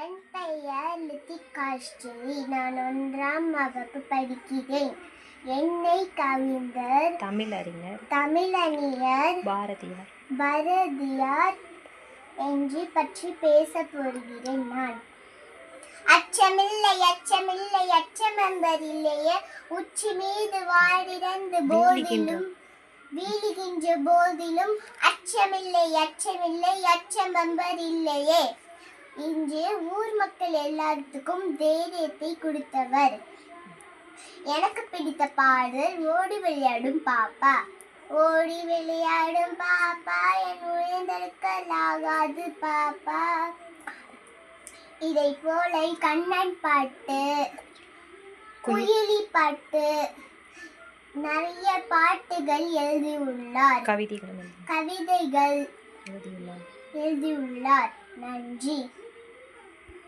என் பெயர் லித்திகாஸ்ரீ நான் ஒன்றாம் வகுப்பு படிக்கிறேன். என்னை கவிஞர் தமிழறிஞர் தமிழணியர் பாரதியார். பாரதியார் என்று பற்றி பேச போகிறேன் நான். அச்சமில்லை அச்சமில்லை அச்சம் என்பதில்லையே உச்சி மீது வாடிறந்து போதிலும் வீழுகின்ற. போதிலும் அச்சமில்லை அச்சமில்லை அச்சம் என்பதில்லையே இன்று ஊர் மக்கள் எல்லாத்துக்கும் தைரியத்தை கொடுத்தவர். எனக்கு பிடித்த பாடல் ஓடி விளையாடும் பாப்பா. ஓடி விளையாடும் பாப்பா என் உயர்ந்தெடுக்கலாகாது பாப்பா. இதை போல கண்ணன் பாட்டு குயிலி பாட்டு நிறைய பாட்டுகள் எழுதியுள்ளார். கவிதைகள் கவிதைகள் எழுதியுள்ளார். எழுதியுள்ளார். நன்றி.